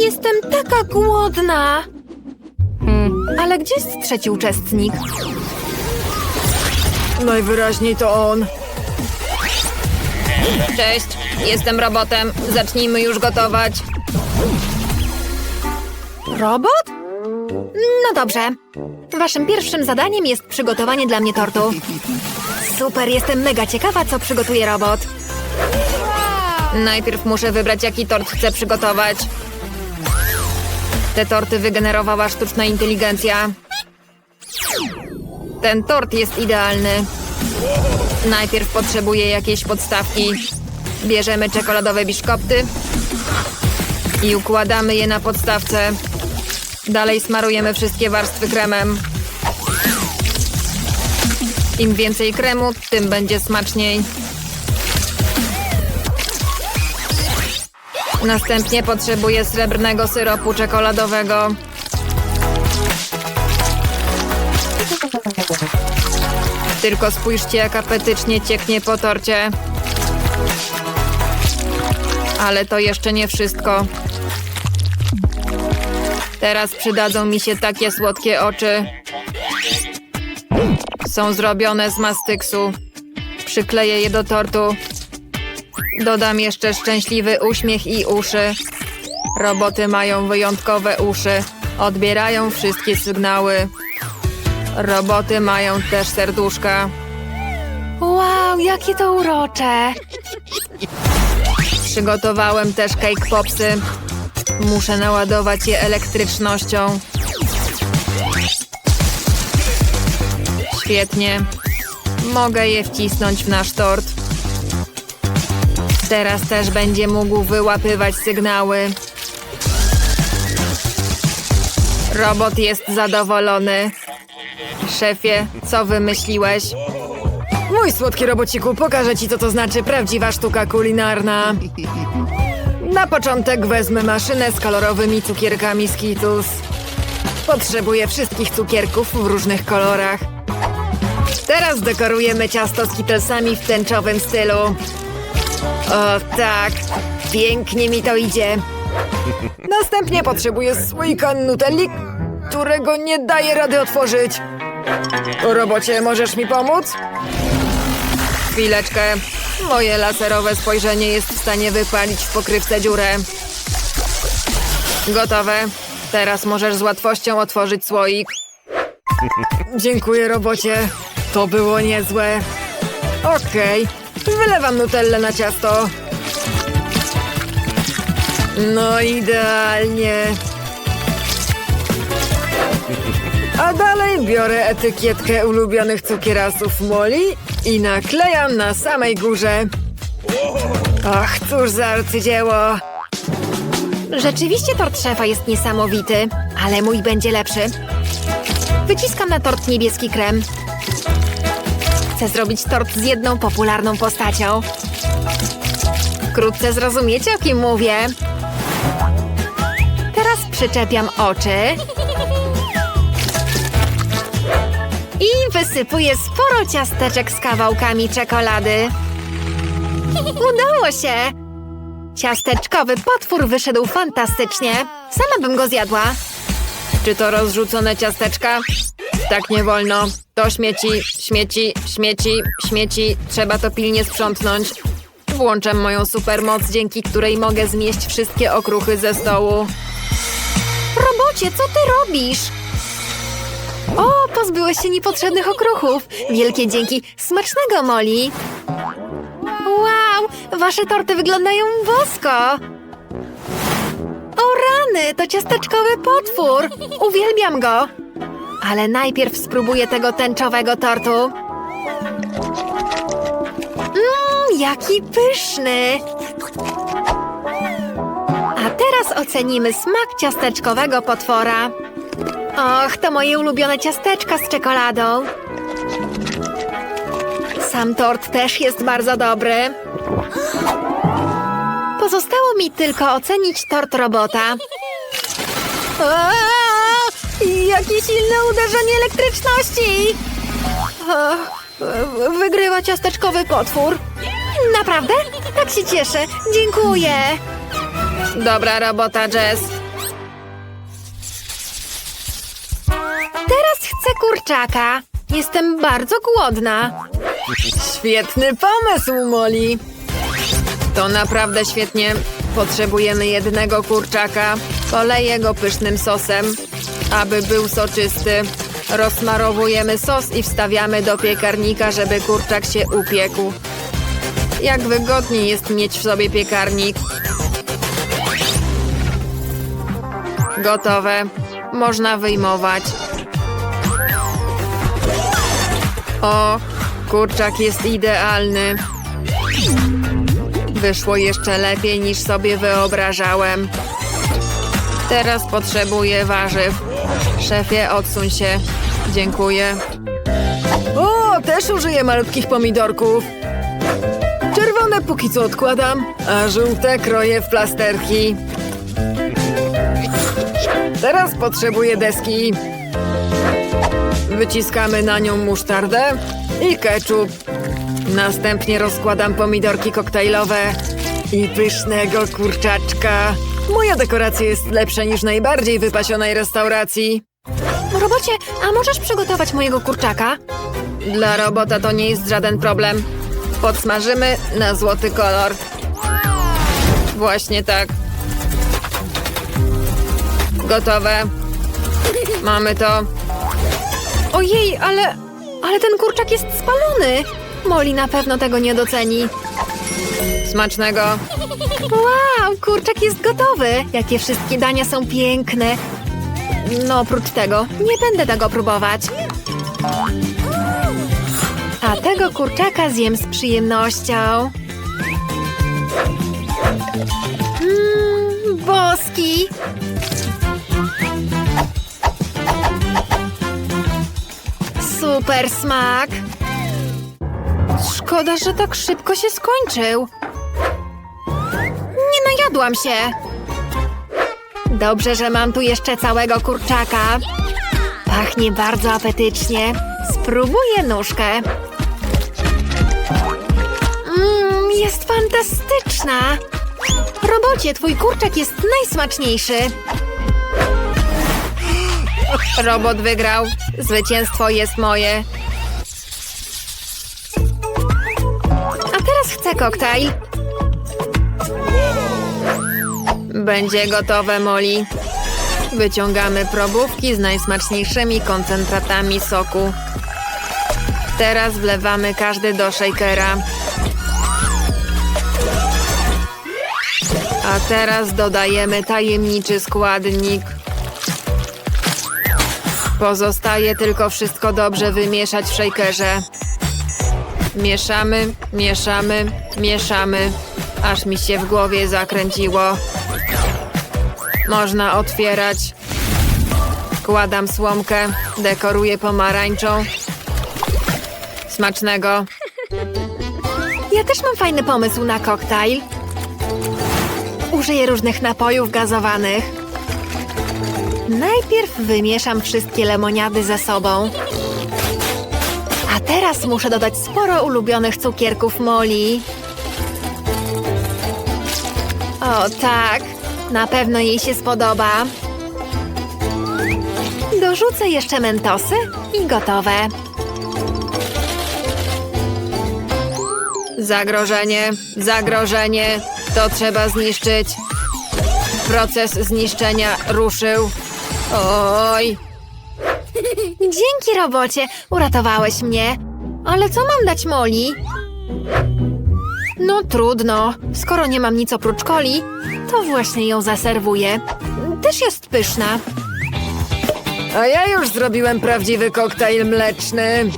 Jestem taka głodna. Hmm, ale gdzie jest trzeci uczestnik? Najwyraźniej to on. Cześć, jestem robotem. Zacznijmy już gotować. Robot? No dobrze. Waszym pierwszym zadaniem jest przygotowanie dla mnie tortu. Super, jestem mega ciekawa, co przygotuje robot. Najpierw muszę wybrać, jaki tort chcę przygotować. Te torty wygenerowała sztuczna inteligencja. Ten tort jest idealny. Najpierw potrzebuję jakiejś podstawki. Bierzemy czekoladowe biszkopty i układamy je na podstawce. Dalej smarujemy wszystkie warstwy kremem. Im więcej kremu, tym będzie smaczniej. Następnie potrzebuję srebrnego syropu czekoladowego. Tylko spójrzcie, jak apetycznie cieknie po torcie. Ale to jeszcze nie wszystko. Teraz przydadzą mi się takie słodkie oczy. Są zrobione z mastyksu. Przykleję je do tortu. Dodam jeszcze szczęśliwy uśmiech i uszy. Roboty mają wyjątkowe uszy. Odbierają wszystkie sygnały. Roboty mają też serduszka. Wow, jakie to urocze! Przygotowałem też cake popsy. Muszę naładować je elektrycznością. Świetnie. Mogę je wcisnąć w nasz tort. Teraz też będzie mógł wyłapywać sygnały. Robot jest zadowolony. Szefie, co wymyśliłeś? Mój słodki robociku, pokażę ci, co to znaczy prawdziwa sztuka kulinarna. Na początek wezmę maszynę z kolorowymi cukierkami Skittles. Potrzebuję wszystkich cukierków w różnych kolorach. Teraz dekorujemy ciasto Skittlesami w tęczowym stylu. O tak, pięknie mi to idzie. Następnie potrzebuję słoika nutelli, którego nie daję rady otworzyć. Robocie, możesz mi pomóc? Chwileczkę. Moje laserowe spojrzenie jest w stanie wypalić w pokrywce dziurę. Gotowe. Teraz możesz z łatwością otworzyć słoik. Dziękuję, robocie. To było niezłe. Okej, wylewam nutellę na ciasto. No idealnie. A dalej biorę etykietkę ulubionych cukierasów Moli i naklejam na samej górze. Ach, cóż za arcydzieło. Rzeczywiście tort szefa jest niesamowity, ale mój będzie lepszy. Wyciskam na tort niebieski krem. Chcę zrobić tort z jedną popularną postacią. Wkrótce zrozumiecie, o kim mówię. Teraz przyczepiam oczy. I wysypuję sporo ciasteczek z kawałkami czekolady. Udało się! Ciasteczkowy potwór wyszedł fantastycznie. Sama bym go zjadła. Czy to rozrzucone ciasteczka? Tak nie wolno. To śmieci, śmieci, śmieci, śmieci. Trzeba to pilnie sprzątnąć. Włączam moją supermoc, dzięki której mogę zmieść wszystkie okruchy ze stołu. Robocie, co ty robisz? O, pozbyłeś się niepotrzebnych okruchów. Wielkie dzięki. Smacznego, Molly. Wow, wasze torty wyglądają bosko. O rany, to ciasteczkowy potwór. Uwielbiam go. Ale najpierw spróbuję tego tęczowego tortu. Mmm, jaki pyszny. A teraz ocenimy smak ciasteczkowego potwora. Och, to moje ulubione ciasteczka z czekoladą. Sam tort też jest bardzo dobry. Pozostało mi tylko ocenić tort robota. Aaa! Jakie silne uderzenie elektryczności! Wygrywa ciasteczkowy potwór. Naprawdę? Tak się cieszę. Dziękuję. Dobra robota, Jess. Teraz chcę kurczaka. Jestem bardzo głodna. Świetny pomysł, Molly. To naprawdę świetnie. Potrzebujemy jednego kurczaka. Poleję go pysznym sosem, aby był soczysty. Rozsmarowujemy sos i wstawiamy do piekarnika, żeby kurczak się upiekł. Jak wygodniej jest mieć w sobie piekarnik. Gotowe. Można wyjmować. O, kurczak jest idealny. Wyszło jeszcze lepiej niż sobie wyobrażałem. Teraz potrzebuję warzyw. Szefie, odsuń się. Dziękuję. O, też użyję malutkich pomidorków. Czerwone póki co odkładam, a żółte kroję w plasterki. Teraz potrzebuję deski. Wyciskamy na nią musztardę i ketchup. Następnie rozkładam pomidorki koktajlowe i pysznego kurczaczka. Moja dekoracja jest lepsza niż najbardziej wypasionej restauracji. Robocie, a możesz przygotować mojego kurczaka? Dla robota to nie jest żaden problem. Podsmażymy na złoty kolor. Właśnie tak. Gotowe. Mamy to. Ojej, ale... Ale ten kurczak jest spalony. Molly na pewno tego nie doceni. Smacznego. Wow, kurczak jest gotowy. Jakie wszystkie dania są piękne. No oprócz tego, nie będę tego próbować. A tego kurczaka zjem z przyjemnością. Mmm, boski. Super smak. Szkoda, że tak szybko się skończył. Nie najadłam się. Dobrze, że mam tu jeszcze całego kurczaka. Pachnie bardzo apetycznie. Spróbuję nóżkę. Mmm, jest fantastyczna. Robocie, twój kurczak jest najsmaczniejszy. Robot wygrał. Zwycięstwo jest moje. Chcę koktajl. Będzie gotowe, Molly. Wyciągamy probówki z najsmaczniejszymi koncentratami soku. Teraz wlewamy każdy do shakera. A teraz dodajemy tajemniczy składnik. Pozostaje tylko wszystko dobrze wymieszać w shakerze. Mieszamy, mieszamy, mieszamy, aż mi się w głowie zakręciło. Można otwierać. Kładam słomkę, dekoruję pomarańczą. Smacznego. Ja też mam fajny pomysł na koktajl. Użyję różnych napojów gazowanych. Najpierw wymieszam wszystkie lemoniady ze sobą. Teraz muszę dodać sporo ulubionych cukierków Molly. O tak, na pewno jej się spodoba. Dorzucę jeszcze mentosy i gotowe. Zagrożenie, zagrożenie. To trzeba zniszczyć. Proces zniszczenia ruszył. Oj, Dzięki robocie, uratowałeś mnie. Ale co mam dać Molly? No trudno, skoro nie mam nic oprócz coli, to właśnie ją zaserwuję. Też jest pyszna. A ja już zrobiłem prawdziwy koktajl mleczny.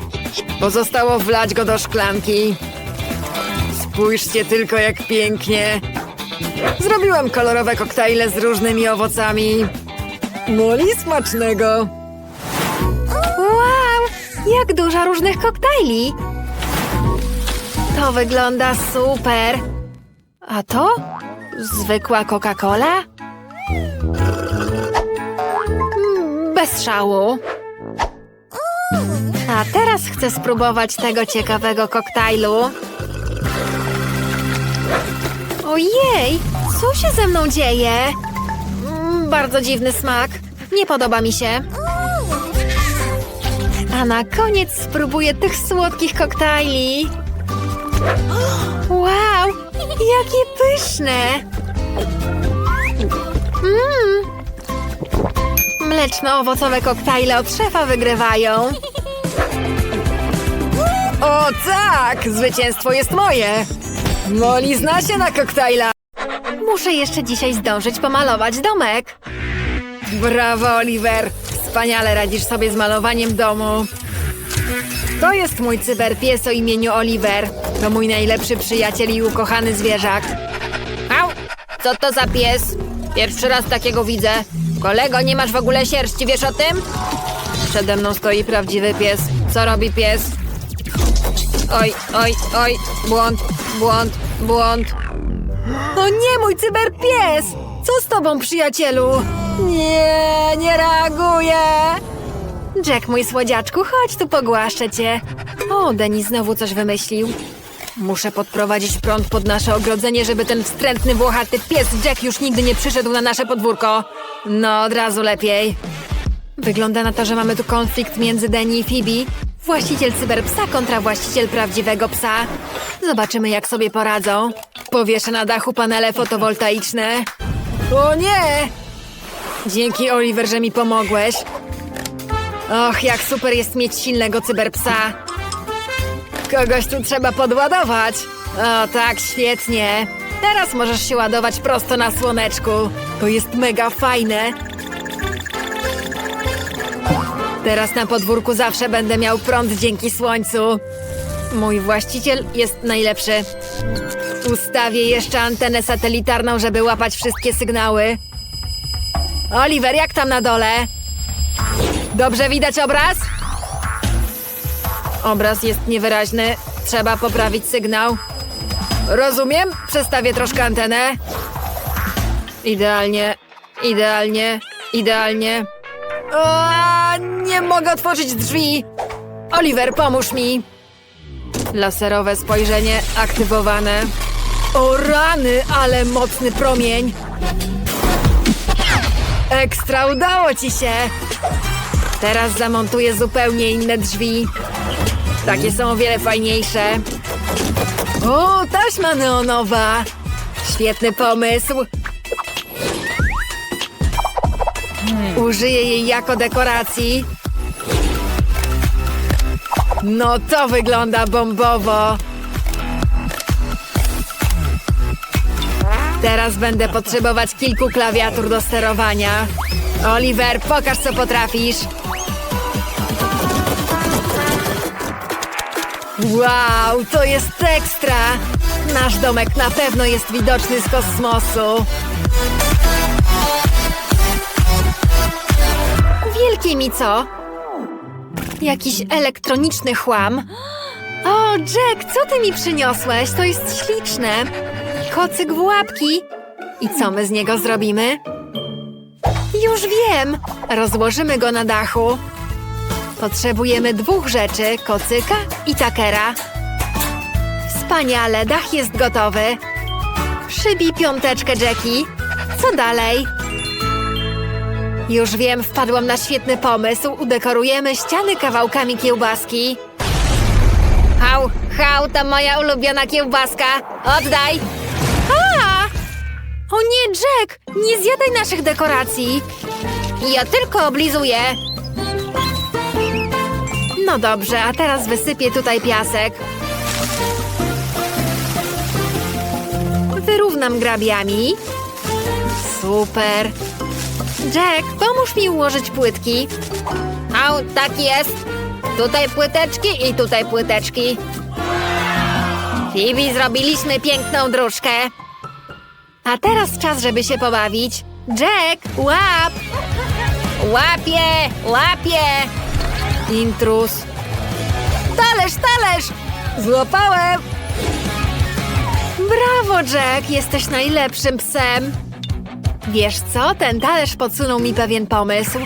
Pozostało wlać go do szklanki. Spójrzcie tylko, jak pięknie. Zrobiłem kolorowe koktajle z różnymi owocami. Moli smacznego. Jak dużo różnych koktajli. To wygląda super. A to? Zwykła Coca-Cola? Mm, Bez szału. A teraz chcę spróbować tego ciekawego koktajlu. Ojej, Co się ze mną dzieje? Mm, bardzo dziwny smak. Nie podoba mi się. A na koniec spróbuję tych słodkich koktajli. Wow, jakie pyszne! Mmm! Mleczno-owocowe koktajle od szefa wygrywają. O tak! Zwycięstwo jest moje! Molly zna się na koktajla! Muszę jeszcze dzisiaj zdążyć pomalować domek. Brawo, Oliver! Wspaniale radzisz sobie z malowaniem domu. To jest mój cyberpies o imieniu Oliver. To mój najlepszy przyjaciel i ukochany zwierzak. Au! Co to za pies? Pierwszy raz takiego widzę. Kolego, nie masz w ogóle sierści, wiesz o tym? Przede mną stoi prawdziwy pies. Co robi pies? Oj, oj, oj, błąd, błąd, błąd. O nie, mój cyberpies! Co z tobą, przyjacielu? Nie, nie reaguję! Jack, mój słodziaczku, chodź tu pogłaszczę cię. O, Denis znowu coś wymyślił. Muszę podprowadzić prąd pod nasze ogrodzenie, żeby ten wstrętny, włochaty pies Jack już nigdy nie przyszedł na nasze podwórko. No, od razu lepiej. Wygląda na to, że mamy tu konflikt między Denny i Phoebe. Właściciel cyberpsa kontra właściciel prawdziwego psa. Zobaczymy, jak sobie poradzą. Powieszę na dachu panele fotowoltaiczne. O nie! Dzięki, Oliver, że mi pomogłeś. Och, jak super jest mieć silnego cyberpsa. Kogoś tu trzeba podładować. O, tak, świetnie. Teraz możesz się ładować prosto na słoneczku. To jest mega fajne. Teraz na podwórku zawsze będę miał prąd dzięki słońcu. Mój właściciel jest najlepszy. Ustawię jeszcze antenę satelitarną, żeby łapać wszystkie sygnały. Oliver, jak tam na dole? Dobrze widać obraz? Obraz jest niewyraźny. Trzeba poprawić sygnał. Rozumiem. Przestawię troszkę antenę. Idealnie. Idealnie. Idealnie. O, nie mogę otworzyć drzwi. Oliver, pomóż mi. Laserowe spojrzenie aktywowane. O rany, ale mocny promień. Ekstra, udało ci się. Teraz zamontuję zupełnie inne drzwi. Takie są o wiele fajniejsze. O, taśma neonowa! Świetny pomysł. Użyję jej jako dekoracji. No to wygląda bombowo. Teraz będę potrzebować kilku klawiatur do sterowania. Oliver, pokaż co potrafisz. Wow, to jest ekstra! Nasz domek na pewno jest widoczny z kosmosu. Wielkie mi co? Jakiś elektroniczny chłam. O, Jack, co ty mi przyniosłeś? To jest śliczne. Kocyk w łapki. I co my z niego zrobimy? Już wiem. Rozłożymy go na dachu. Potrzebujemy dwóch rzeczy, kocyka i takera. Wspaniale, dach jest gotowy. Przybij piąteczkę, Jackie. Co dalej? Już wiem, wpadłam na świetny pomysł. Udekorujemy ściany kawałkami kiełbaski. Hał, hał, to moja ulubiona kiełbaska. Oddaj! O nie, Jack! Nie zjadaj naszych dekoracji! Ja tylko oblizuję. No dobrze, a teraz wysypię tutaj piasek. Wyrównam grabiami. Super. Jack, pomóż mi ułożyć płytki. Hał, tak jest. Tutaj płyteczki i tutaj płyteczki. Phoebe, zrobiliśmy piękną dróżkę. A teraz czas, żeby się pobawić. Jack, łap! Łapie, łapie. Intrus. Talerz, talerz! Złapałem! Brawo, Jack! Jesteś najlepszym psem! Wiesz co? Ten talerz podsunął mi pewien pomysł.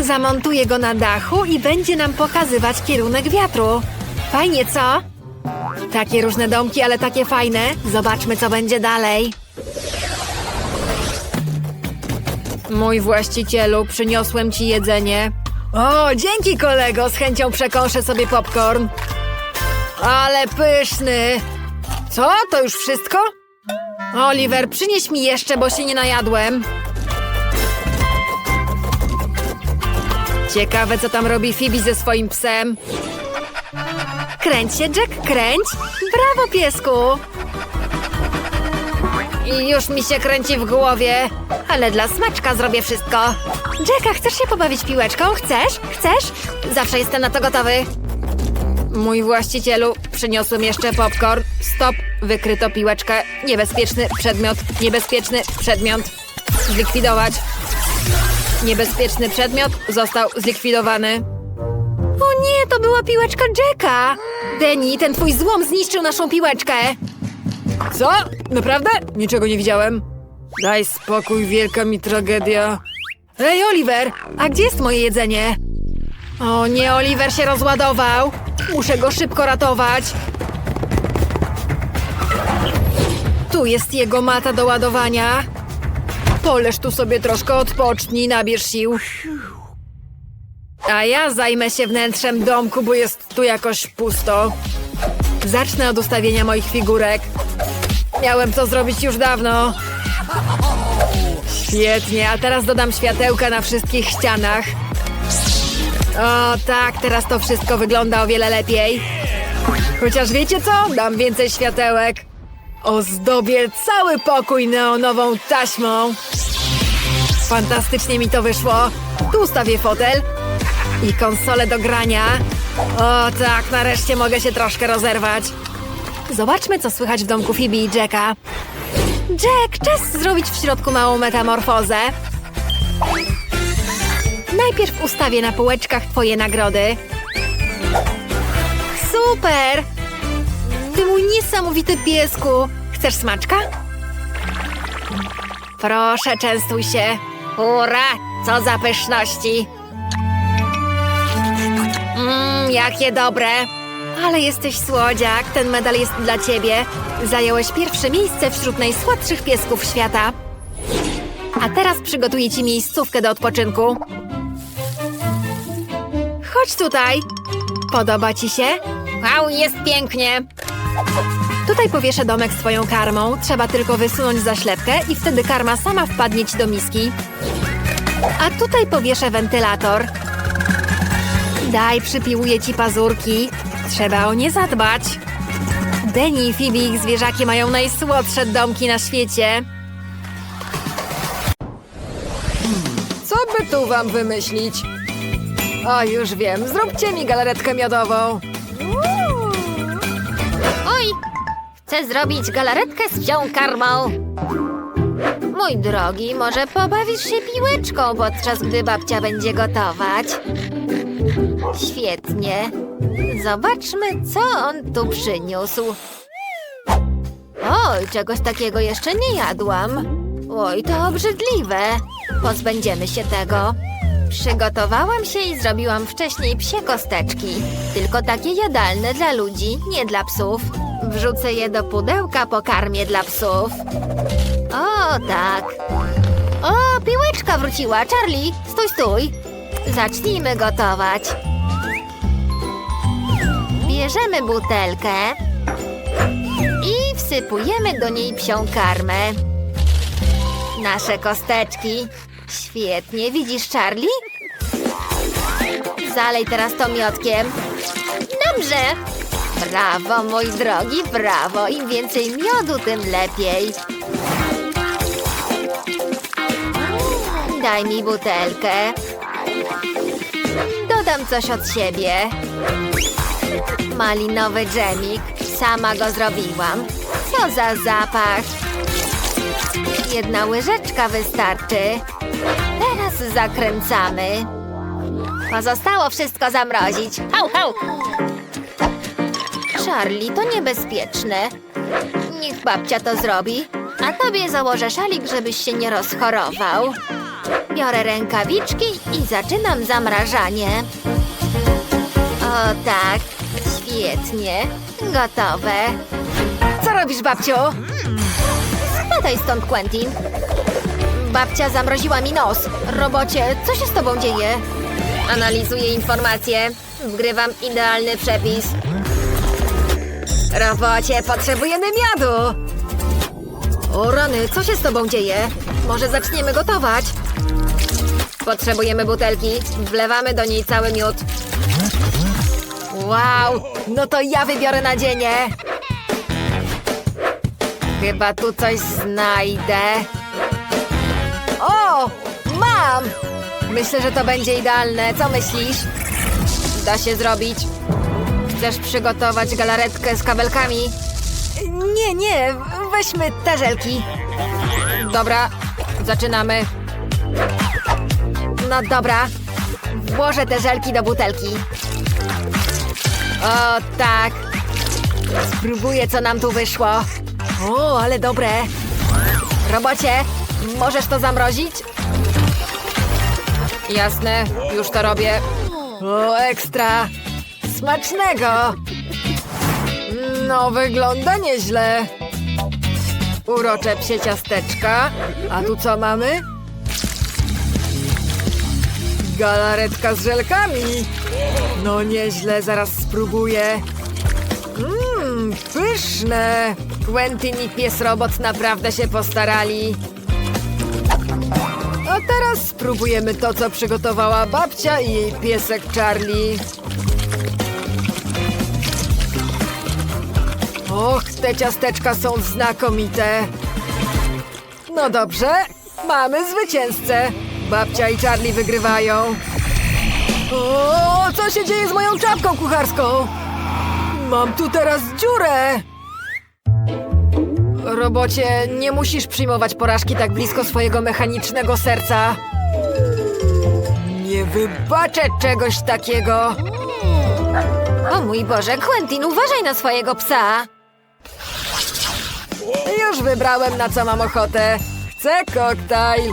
Zamontuję go na dachu i będzie nam pokazywać kierunek wiatru. Fajnie, co? Takie różne domki, ale takie fajne. Zobaczmy, co będzie dalej. Mój właścicielu, przyniosłem ci jedzenie. O, dzięki kolego, z chęcią przekąszę sobie popcorn. Ale pyszny. Co, to już wszystko? Oliver, przynieś mi jeszcze, bo się nie najadłem. Ciekawe, co tam robi Phoebe ze swoim psem. Kręć się, Jack, kręć. Brawo, piesku. Już mi się kręci w głowie. Ale dla smaczka zrobię wszystko. Jacka, chcesz się pobawić piłeczką? Chcesz? Chcesz? Zawsze jestem na to gotowy. Mój właścicielu, przyniosłem jeszcze popcorn. Stop, wykryto piłeczkę. Niebezpieczny przedmiot, niebezpieczny przedmiot. Zlikwidować. Niebezpieczny przedmiot został zlikwidowany. Nie, to była piłeczka Jacka. Denny, ten twój złom zniszczył naszą piłeczkę. Co? Naprawdę? Niczego nie widziałem. Daj spokój, wielka mi tragedia. Ej, Oliver, A gdzie jest moje jedzenie? O nie, Oliver się rozładował. Muszę go szybko ratować. Tu jest jego mata do ładowania. Poleż tu sobie troszkę odpocznij, nabierz sił. A ja zajmę się wnętrzem domku, bo jest tu jakoś pusto. Zacznę od ustawienia moich figurek. Miałem to zrobić już dawno. Świetnie, a teraz dodam światełka na wszystkich ścianach. O tak, teraz to wszystko wygląda o wiele lepiej. Chociaż wiecie co? Dam więcej światełek. Ozdobię cały pokój neonową taśmą. Fantastycznie mi to wyszło. Tu ustawię fotel i konsolę do grania. O tak, nareszcie mogę się troszkę rozerwać. Zobaczmy, co słychać w domku Phoebe i Jacka. Jack, czas zrobić w środku małą metamorfozę. Najpierw ustawię na półeczkach twoje nagrody. Super! Ty mój niesamowity piesku. Chcesz smaczka? Proszę, częstuj się. Ura, co za pyszności. Jakie dobre. Ale jesteś słodziak, ten medal jest dla ciebie. Zająłeś pierwsze miejsce wśród najsłodszych piesków świata. A teraz przygotuję ci miejscówkę do odpoczynku. Chodź tutaj. Podoba ci się? Wow, jest pięknie. Tutaj powieszę domek z twoją karmą. Trzeba tylko wysunąć zaślepkę i wtedy karma sama wpadnie ci do miski. A tutaj powieszę wentylator. Daj, przypiłuję ci pazurki. Trzeba o nie zadbać. Denny i Phoebe ich zwierzaki mają najsłodsze domki na świecie. co by tu wam wymyślić? O, już wiem, zróbcie mi galaretkę miodową. Oj! Chcę zrobić galaretkę z wzią karmą. Mój drogi, może pobawisz się piłeczką, podczas gdy babcia będzie gotować? Świetnie. Zobaczmy, co on tu przyniósł. Oj, czegoś takiego jeszcze nie jadłam. Oj, to obrzydliwe. Pozbędziemy się tego. Przygotowałam się i zrobiłam wcześniej psie kosteczki. Tylko takie jadalne dla ludzi, nie dla psów. Wrzucę je do pudełka po karmie dla psów. O, tak. O, piłeczka wróciła. Charlie, stój, stój. Zacznijmy gotować. Bierzemy butelkę i wsypujemy do niej psią karmę. Nasze kosteczki. Świetnie, widzisz, Charlie? Zalej teraz to miodkiem. Dobrze. Brawo, mój drogi, brawo. Im więcej miodu, tym lepiej. Daj mi butelkę. Dodam coś od siebie. Malinowy dżemik. Sama go zrobiłam. Co za zapach. Jedna łyżeczka wystarczy. Teraz zakręcamy. Pozostało wszystko zamrozić. Hał, hał! Charlie, to niebezpieczne. Niech babcia to zrobi. A tobie założę szalik, żebyś się nie rozchorował. Biorę rękawiczki i zaczynam zamrażanie. O tak, świetnie. Gotowe. Co robisz, babciu? Spadaj stąd, Quentin. Babcia zamroziła mi nos. Robocie, co się z tobą dzieje? Analizuję informacje. Wgrywam idealny przepis. Robocie, potrzebujemy miadu! O rany, co się z tobą dzieje? Może zaczniemy gotować? Potrzebujemy butelki. Wlewamy do niej cały miód. Wow, no to ja wybiorę nadzienie. Chyba tu coś znajdę. O, mam! Myślę, że to będzie idealne. Co myślisz? Da się zrobić. Chcesz przygotować galaretkę z kabelkami? Nie, nie, weźmy te żelki. Dobra, zaczynamy. No dobra, włożę te żelki do butelki. O, tak. Spróbuję, co nam tu wyszło. O, ale dobre. Robocie, możesz to zamrozić? Jasne, już to robię. O, ekstra! Smacznego! No, wygląda nieźle. Urocze psie ciasteczka. A tu co mamy? Galaretka z żelkami. No nieźle, zaraz spróbuję. Mmm, pyszne. Quentin i pies robot naprawdę się postarali. A teraz spróbujemy to, co przygotowała babcia i jej piesek Charlie. Och, te ciasteczka są znakomite. No dobrze, mamy zwycięzcę. Babcia i Charlie wygrywają. O, co się dzieje z moją czapką kucharską? Mam tu teraz dziurę. Robocie, nie musisz przyjmować porażki tak blisko swojego mechanicznego serca. Nie wybaczę czegoś takiego. O mój Boże, Quentin, uważaj na swojego psa. Już wybrałem, na co mam ochotę. Chcę koktajl.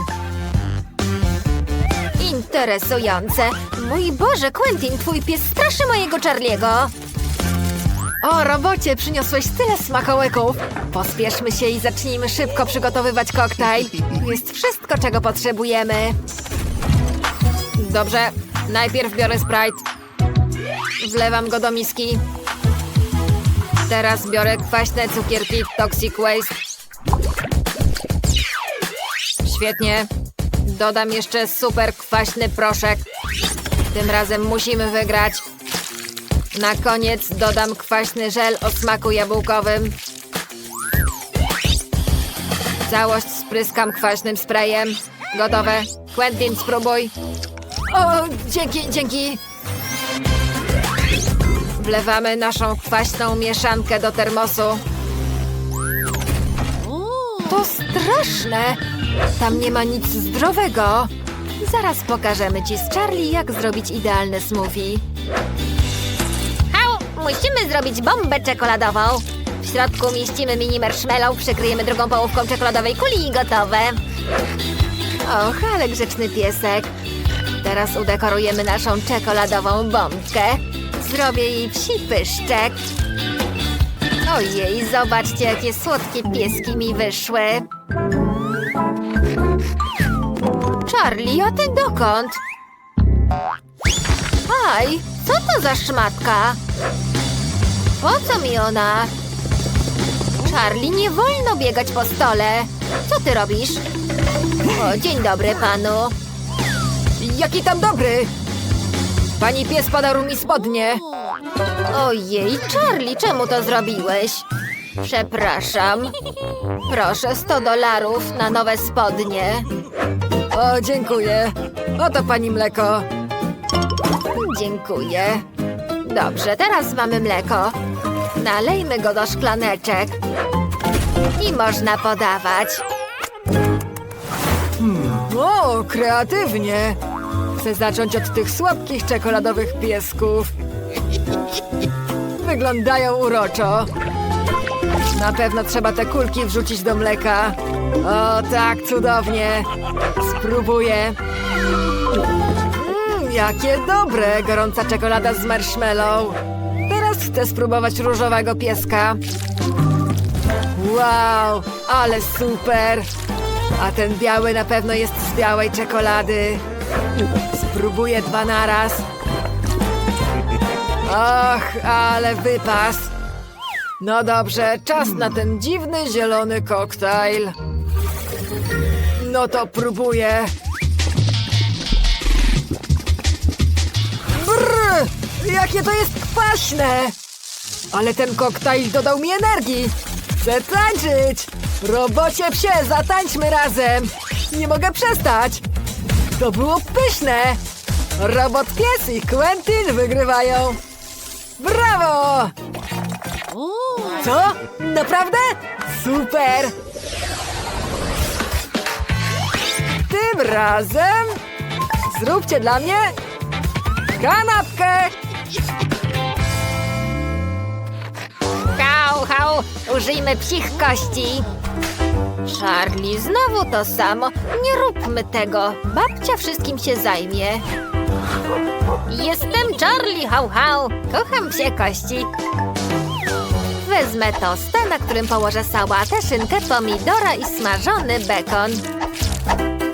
Interesujące. Mój Boże, Quentin, twój pies straszy mojego Charliego. O, robocie, przyniosłeś tyle smakołyków. Pospieszmy się i zacznijmy szybko przygotowywać koktajl. Jest wszystko, czego potrzebujemy. Dobrze, najpierw biorę Sprite. Wlewam go do miski. Teraz biorę kwaśne cukierki Toxic Waste. Świetnie. Dodam jeszcze super kwaśny proszek. Tym razem musimy wygrać. Na koniec dodam kwaśny żel o smaku jabłkowym. Całość spryskam kwaśnym sprayem. Gotowe. Quentin, spróbuj. O, dzięki, dzięki. Wlewamy naszą kwaśną mieszankę do termosu. To straszne. Tam nie ma nic zdrowego. Zaraz pokażemy Ci z Charlie, jak zrobić idealne smoothie. Hał! Musimy zrobić bombę czekoladową. W środku mieścimy mini marshmallow, przykryjemy drugą połówką czekoladowej kuli i gotowe. Och, ale grzeczny piesek. Teraz udekorujemy naszą czekoladową bombkę. Zrobię jej psi pyszczek. Ojej, zobaczcie, jakie słodkie pieski mi wyszły. Charlie, a ty dokąd? Aj, co to za szmatka? Po co mi ona? Charlie, nie wolno biegać po stole. Co ty robisz? O, dzień dobry panu. Jaki tam dobry! Pani pies podarł mi spodnie. Ojej, Charlie, czemu to zrobiłeś? Przepraszam. Proszę, 100 dolarów na nowe spodnie. O, dziękuję. Oto pani mleko. Dziękuję. Dobrze, teraz mamy mleko. Nalejmy go do szklaneczek. I można podawać. O, kreatywnie. Chcę zacząć od tych słodkich czekoladowych piesków. Wyglądają uroczo. Na pewno trzeba te kulki wrzucić do mleka. O, tak, cudownie. Spróbuję. Mmm, jakie dobre, gorąca czekolada z marshmallow. Teraz chcę spróbować różowego pieska. Wow, ale super! A ten biały na pewno jest z białej czekolady. Spróbuję dwa naraz. Och, ale wypas. No dobrze, czas na ten dziwny zielony koktajl. No to próbuję. Brr, jakie to jest kwaśne! Ale ten koktajl dodał mi energii. Chcę tańczyć! Robocie psie, zatańczmy razem! Nie mogę przestać! To było pyszne! Robot pies i Quentin wygrywają! Brawo! Co? Naprawdę? Super! Tym razem zróbcie dla mnie kanapkę! Hał, hał, użyjmy psich kości. Charlie, znowu to samo. Nie róbmy tego. Babcia wszystkim się zajmie. Jestem Charlie, hał, hał. Kocham psie kości. Wezmę tosta, na którym położę sałatę, szynkę, pomidora i smażony bekon.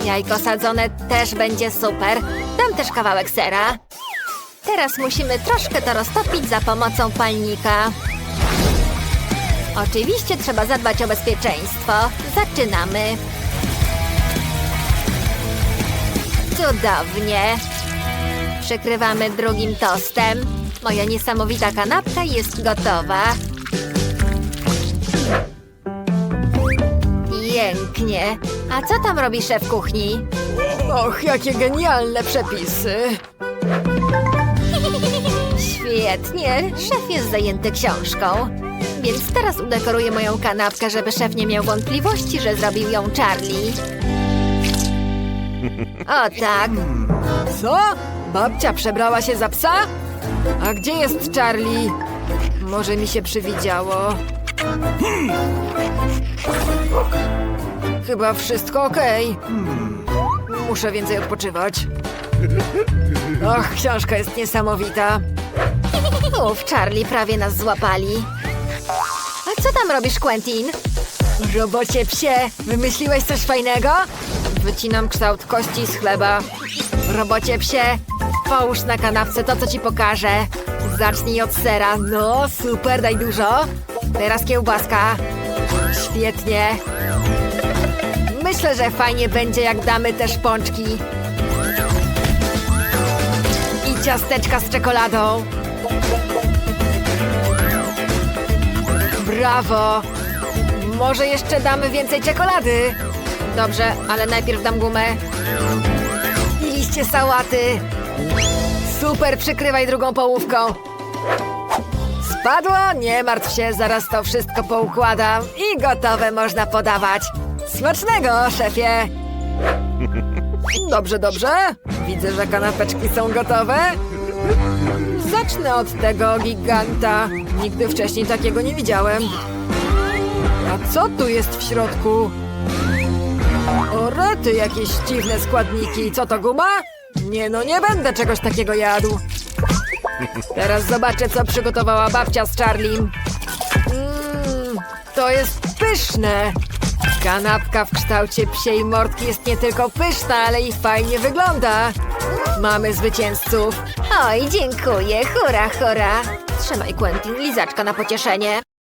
Jajko sadzone też będzie super. Dam też kawałek sera. Teraz musimy troszkę to roztopić za pomocą palnika. Oczywiście trzeba zadbać o bezpieczeństwo. Zaczynamy. Cudownie. Przykrywamy drugim tostem. Moja niesamowita kanapka jest gotowa. Pięknie. A co tam robi szef kuchni? Och, jakie genialne przepisy! Świetnie. Szef jest zajęty książką. Więc teraz udekoruję moją kanapkę, żeby szef nie miał wątpliwości, że zrobił ją Charlie. O tak. Co? Babcia przebrała się za psa? A gdzie jest Charlie? Może mi się przywidziało. Chyba wszystko okej. Muszę więcej odpoczywać. Och, książka jest niesamowita. Uf, Charlie, prawie nas złapali. A co tam robisz, Quentin? Robocie psie, wymyśliłeś coś fajnego? Wycinam kształt kości z chleba. Robocie psie, połóż na kanapce to, co ci pokażę. Zacznij od sera. No, super, daj dużo. Teraz kiełbaska. Świetnie. Myślę, że fajnie będzie, jak damy też pączki. I ciasteczka z czekoladą. Brawo! Może jeszcze damy więcej czekolady? Dobrze, ale najpierw dam gumę. I liście sałaty. Super, przykrywaj drugą połówką. Spadło? Nie martw się, zaraz to wszystko poukładam i gotowe można podawać. Smacznego, szefie! Dobrze, dobrze. Widzę, że kanapeczki są gotowe. Zacznę od tego giganta. Nigdy wcześniej takiego nie widziałem. A co tu jest w środku? O rety, jakieś dziwne składniki. Co to guma? Nie no, nie będę czegoś takiego jadł. Teraz zobaczę, co przygotowała babcia z Charlim. Mmm, to jest pyszne. Kanapka w kształcie psiej mordki jest nie tylko pyszna, ale i fajnie wygląda. Mamy zwycięzców. Oj, dziękuję. Hurra, hurra. Trzymaj, Quentin, lizaczka na pocieszenie.